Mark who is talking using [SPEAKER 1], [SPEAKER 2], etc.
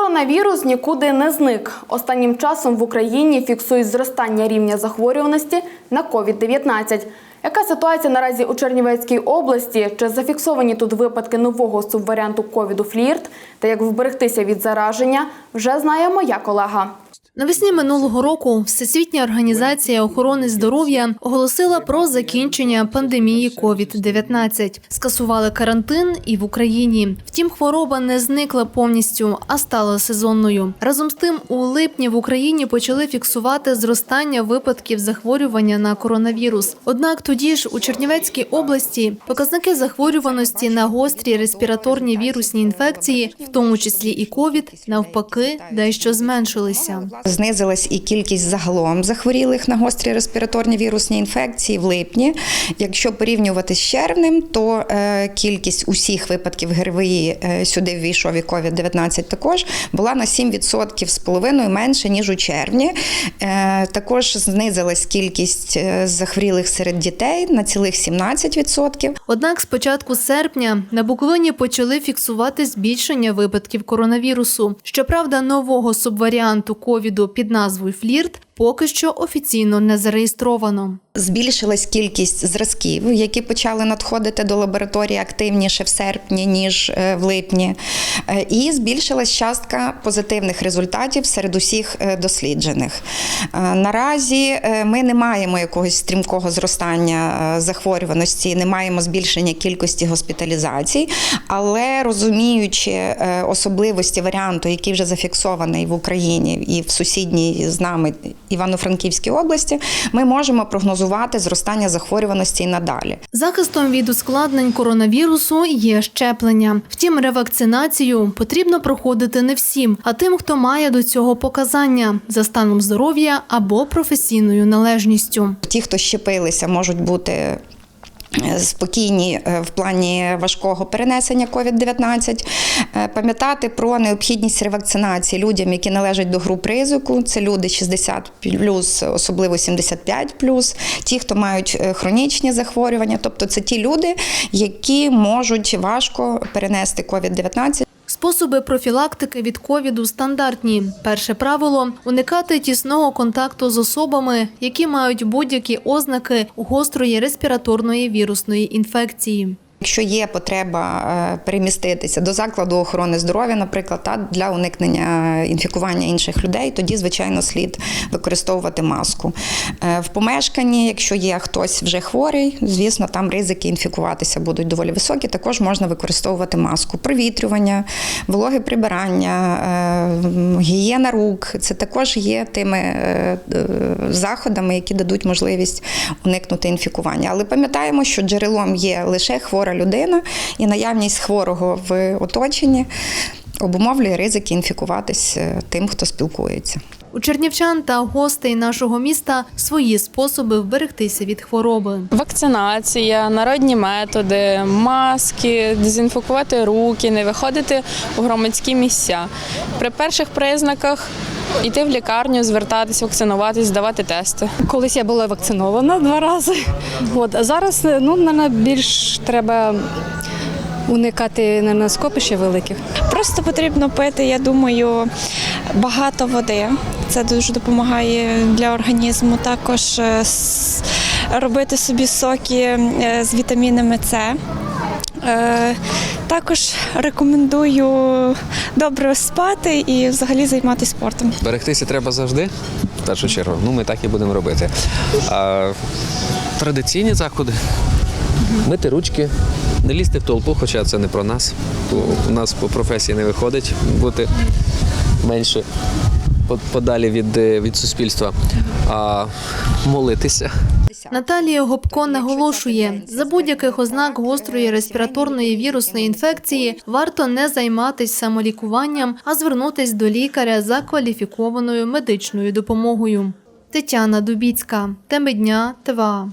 [SPEAKER 1] Коронавірус нікуди не зник. Останнім часом в Україні фіксують зростання рівня захворюваності на COVID-19. Яка ситуація наразі у Чернівецькій області? Чи зафіксовані тут випадки нового субваріанту ковіду флірт? Та як вберегтися від зараження, вже знає моя колега.
[SPEAKER 2] Навесні минулого року Всесвітня організація охорони здоров'я оголосила про закінчення пандемії COVID-19. Скасували карантин і в Україні. Втім, хвороба не зникла повністю, а стала сезонною. Разом з тим, у липні в Україні почали фіксувати зростання випадків захворювання на коронавірус. Однак тоді ж у Чернівецькій області показники захворюваності на гострі респіраторні вірусні інфекції, в тому числі і ковід, навпаки, дещо зменшилися.
[SPEAKER 3] Знизилась і кількість загалом захворілих на гострі респіраторні вірусні інфекції в липні. Якщо порівнювати з червнем, то е, кількість усіх випадків ГРВІ е, сюди ввійшов і COVID-19 також була на 7% з половиною менше ніж у червні. Е, також знизилась кількість захворілих серед дітей на цілих 17%.
[SPEAKER 2] Однак з початку серпня на Буковині почали фіксувати збільшення випадків коронавірусу. Щоправда, нового субваріанту ковіду під назвою флірт поки що офіційно не зареєстровано.
[SPEAKER 3] Збільшилась кількість зразків, які почали надходити до лабораторії активніше в серпні ніж е, в липні, Е, і збільшилась частка позитивних результатів серед усіх е, досліджених. Наразі ми не маємо якогось стрімкого зростання захворюваності, не маємо збільшення кількості госпіталізацій, але розуміючи особливості варіанту, який вже зафіксований в Україні і в сусідній з нами Івано-Франківській області, ми можемо прогнозувати зростання захворюваності і надалі.
[SPEAKER 2] Захистом від ускладнень коронавірусу є щеплення. Втім, ревакцинацію потрібно проходити не всім, а тим, хто має до цього показання за станом здоров'я або професійною належністю.
[SPEAKER 3] Ті, хто щепилися, можуть бути. Спокійні е, в плані важкого перенесення COVID-19, Е, пам'ятати про необхідність ревакцинації людям, які належать до груп ризику. Це люди 60 особливо 75 ті, хто мають е, хронічні захворювання, тобто це ті люди, які можуть важко перенести COVID-19.
[SPEAKER 2] Способи профілактики від ковіду стандартні. Перше правило уникати тісного контакту з особами, які мають будь-які ознаки гострої респіраторної вірусної інфекції.
[SPEAKER 3] Якщо є потреба е, переміститися до закладу охорони здоров'я, наприклад, та для уникнення інфікування інших людей, тоді звичайно слід використовувати маску. Е, В помешканні, якщо є хтось вже хворий, звісно, там ризики інфікуватися будуть доволі високі. Також можна використовувати маску. Провітрювання, вологе прибирання, е, гігієна рук це також є тими е, е, заходами, які дадуть можливість уникнути інфікування. Але пам'ятаємо, що джерелом є лише хвора людина і наявність хворого в оточенні обумовлює ризики інфікуватись е, тим, хто спілкується.
[SPEAKER 2] У чернівчан та гостей нашого міста свої способи вберегтися від хвороби.
[SPEAKER 4] Вакцинація, народні методи, маски, дезінфікувати руки, не виходити у громадські місця. При перших признаках йти в лікарню, звертатись, вакцинуватись, здавати тести.
[SPEAKER 5] Колись я була вакцинована два рази. От, а зараз ну, наверно, більш треба уникати наверно, скопища великих.
[SPEAKER 6] Просто потрібно пити, я думаю, багато води. Це дуже допомагає для організму. Також е, робити собі соки е, з вітамінами С. Також рекомендую добре спати і взагалі займатися спортом.
[SPEAKER 7] Берегтися треба завжди, в першу чергу. Ну, ми так і будемо робити. А, традиційні заходи. Мити ручки, не лізти в толпу, хоча це не про нас. У нас по професії не виходить бути менше подалі від, е, від суспільства, а молитися.
[SPEAKER 2] Наталія Гопко наголошує, за будь-яких ознак гострої респіраторної вірусної інфекції варто не займатися самолікуванням, а звернутись до лікаря за кваліфікованою медичною допомогою. Тетяна Дубіцька, теми дня ТВА.